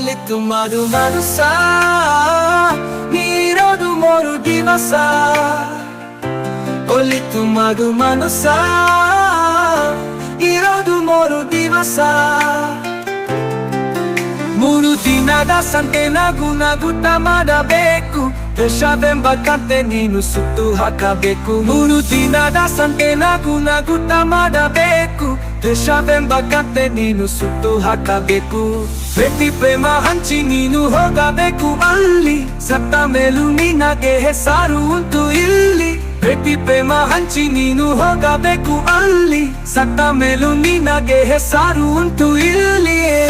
ಮದು ಮನಸ ನೀರೋದು ಮೂರು ದಿವಸ. ಒಲಿತು ಮಧು ಮನಸ ಇರೋದು ಮೂರು ದಿವಸ. ಮೂರು ದಿನದ ಸಂತೆ ನಗು ನಗುತ್ತ ಮಾಡಬೇಕು. ದೇಶವೆಂಬ ಕಂತೆ ನೀನು ಸುತ್ತು ಹಾಕಬೇಕು. ಮೂರು ದಿನದ ಸಂತೆ ನಗು ನಗುತ್ತ ಮಾಡಬೇಕು. ದೇಶವೆಂಬ ಕತೆ ನೀನು ಸುತ್ತು ಹಾಕಬೇಕು. ಪ್ರೀತಿ ಪ್ರೇಮ ಹಂಚಿ ನೀನು ಹೋಗಬೇಕು ಅಲ್ಲಿ. ಸತ್ತ ಮೇಲೂ ನಿನಗೆ ಹೆಸರು ಉಂಟು ಇಲ್ಲಿ. ಪ್ರೀತಿ ಪ್ರೇಮ ಹಂಚಿ ನೀನು ಹೋಗಬೇಕು ಅಲ್ಲಿ. ಸತ್ತ ಮೇಲೂ ನಿನಗೆ ಹೆಸರು ಉಂಟು ಇಲ್ಲಿಯೇ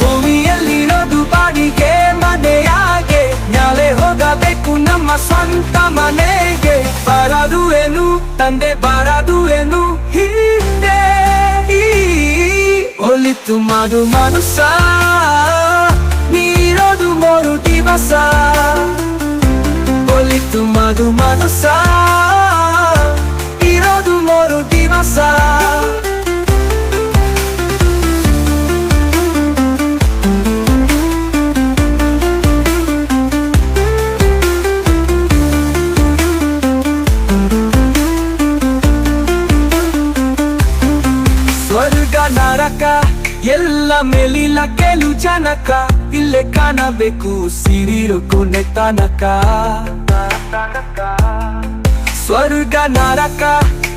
ಭೂಮಿಯಲ್ಲಿರೋದು ಬಾಡಿಗೆ ಮನೆಯಾಗೆ. ನಾಳೆ ಹೋಗಬೇಕು ನಮ್ಮ ಸ್ವಂತ ಮನೆಗೆ. ಬರದು ಏನು, ತಂದೆ ಬರದು ಏನು ಒಲಿತು ಮಾಡು ಮನುಸ ನೀರೋದು ಮೂರು ದಿವಸ ಒಲಿತು ಮಾಡು ಮನುಸ ಇರೋದು ಮೂರು ದಿವಸ ಸ್ವರ್ಗ ನರಕ ಎಲ್ಲ ಮೇಲಿಲ್ಲ ಕೆಲು ಜನಕ. ಇಲ್ಲೆ ಕಾಣಬೇಕು ಸಿರಿರು ಕೊನೆ ತನಕ. ಸ್ವರ್ಗ ನರಕ.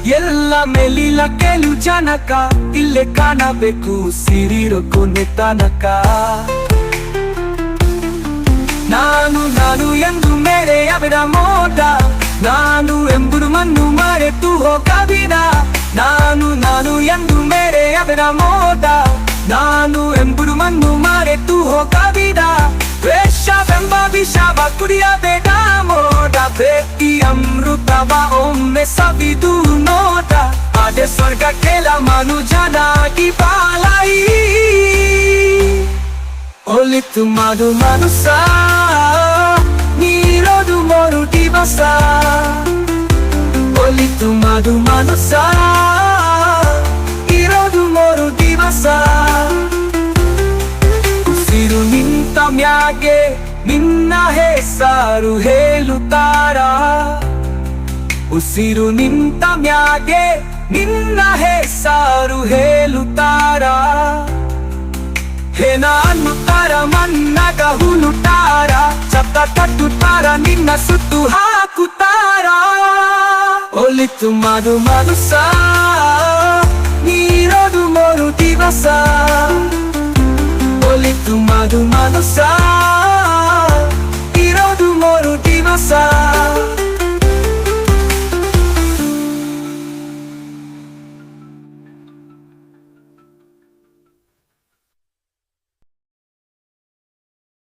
ಎಲ್ಲ ಮೇಲಿಲ್ಲ ಕೆಲು ಜನಕ. ಇಲ್ಲೆ ಕಾಣಬೇಕು ಸಿರಿರು ಕೊನೆ ತನಕ. ನಾನು ನಾನು ಎಂದು ಮೇರೆ ಅವರ ಮೋಡ. ನಾನು ಎಂಬುದು ಮಣ್ಣು ಮರೆತು ಹೋಗಬಿಡ. ನಾನು ನಾನು ಎಂದು ಮೇರೆಯಬಿಡ ಮೋದ ನಾನು ಎಂಬುದು ಮಣ್ಣು ಮರೆತು ಹೋಗಬಿಡ ದ್ವೇಷವೆಂಬ ವಿಷವ ಕುಡಿಯಬೇಡ ಮೋದ ಬೇಕಿ ಅಮೃತವ ಒಮ್ಮೆ ಸವಿದು ನೋಡ ಅದೇ ಸ್ವರ್ಗ ಕೆಲ ಮನುಜನಾಗಿ ಬಾಲಾಯಿ ಒಲಿತು ಮಾಡು ಮನುಸ. ನೀರೋದು ಮೂರು ದಿವಸ ಒಲಿತು ಮಾಡು ಮನುಸ. ಮ್ಯಾಗೆ ನಿನ್ನ ಹೆಸರು ಹೇಳುತ್ತಾರ? ಉಸಿರು ನಿಂತ ಮ್ಯಾಗೆ ನಿನ್ನ ಹೆಸರು ಹೇಳುತ್ತಾರ? ಹೆನ ಅನ್ನುತ್ತಾರ ಮನ್ನಗ ಹುಲುತ್ತಾರ ಚಪ್ಪ ಕಟ್ಟುತ್ತಾರ, ನಿನ್ನ ಸುತ್ತು ಹಾಕುತ್ತಾರ? ಒಲಿತು ಮಧು ಮನುಸ ನೀರೋದು ಮರು ದಿವಸ? Dumadumano sa